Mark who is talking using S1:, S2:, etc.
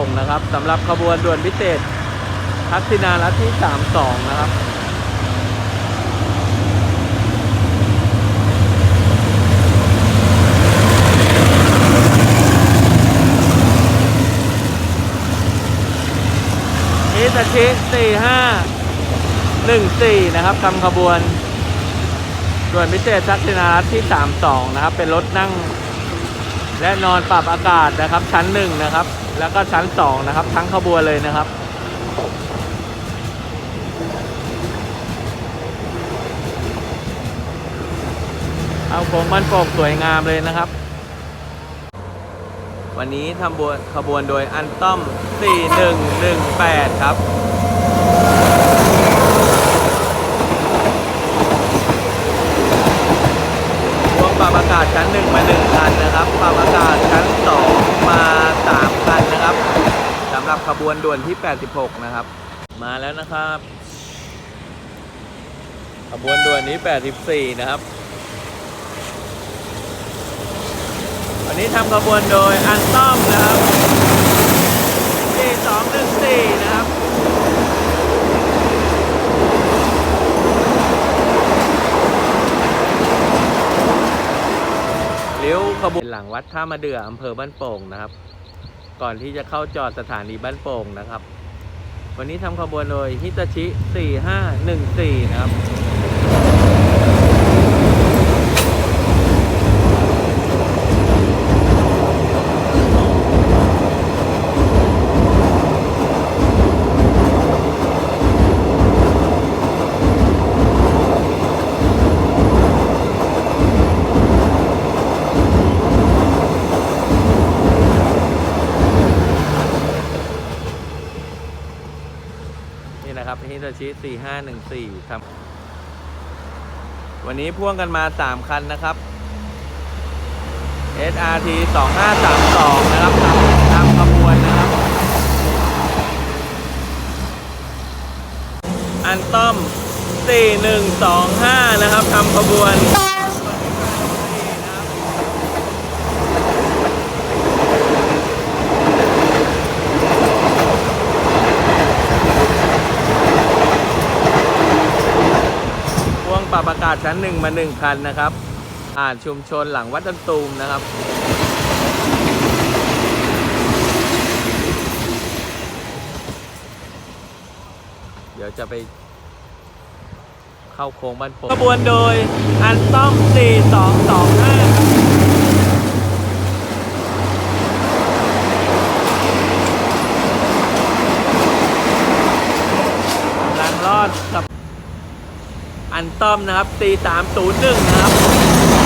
S1: ส่งนะครับสำหรับขบวนด่วนพิเศษทักษิณารัฐที่ 32 นะครับนิสชิ4514 นะครับทำขบวนด่วนพิเศษทักษิณารัฐที่ 32 นะครับ เป็นรถนั่ง และนอนปรับอากาศนะครับชั้นหนึ่งนะครับ แล้วก็ชั้นสองนะครับ ทั้งขบวนเลยนะครับ เอาโค้งมันโปกสวยงามเลยนะครับ วันนี้ทำบวนขบวนโดยอันต้อม 4118 ครับ 1คันนะครับปรับอากาศชั้น 2 มา 3 คันนะครับสำหรับขบวนด่วนที่ 86 นะครับ มาแล้วนะครับ ขบวนด่วนนี้ 84 นะครับวันนี้ทำขบวนโดยอันต้อมนะครับ เลี้ยวขบวนหลังวัดท่ามาเดืออำเภอบ้านโป่งนะครับ ก่อนที่จะเข้าจอดสถานีบ้านโป่งนะครับ วันนี้ทำขบวนโดยฮิตาชิ 4514 นะครับ นี่นะครับฮิตาชิ 4514ครับวันนี้พ่วงกันมา 3 คันนะครับ SRT 2532 นะครับนำนำขบวนนะครับ อันต้อม 4125 นะครับทำขบวน พ่วง ปรับอากาศชั้นหนึ่งมาหนึ่งคันนะครับ อ่านชุมชนหลังวัดตันตูมนะครับเดี๋ยวจะไปเข้าโค้งบ้านโป่งขบวนโดยอันตอม 4225ครับกำลังร อันต้อมนะครับตีสามศูนย์หนึ่งนะครับ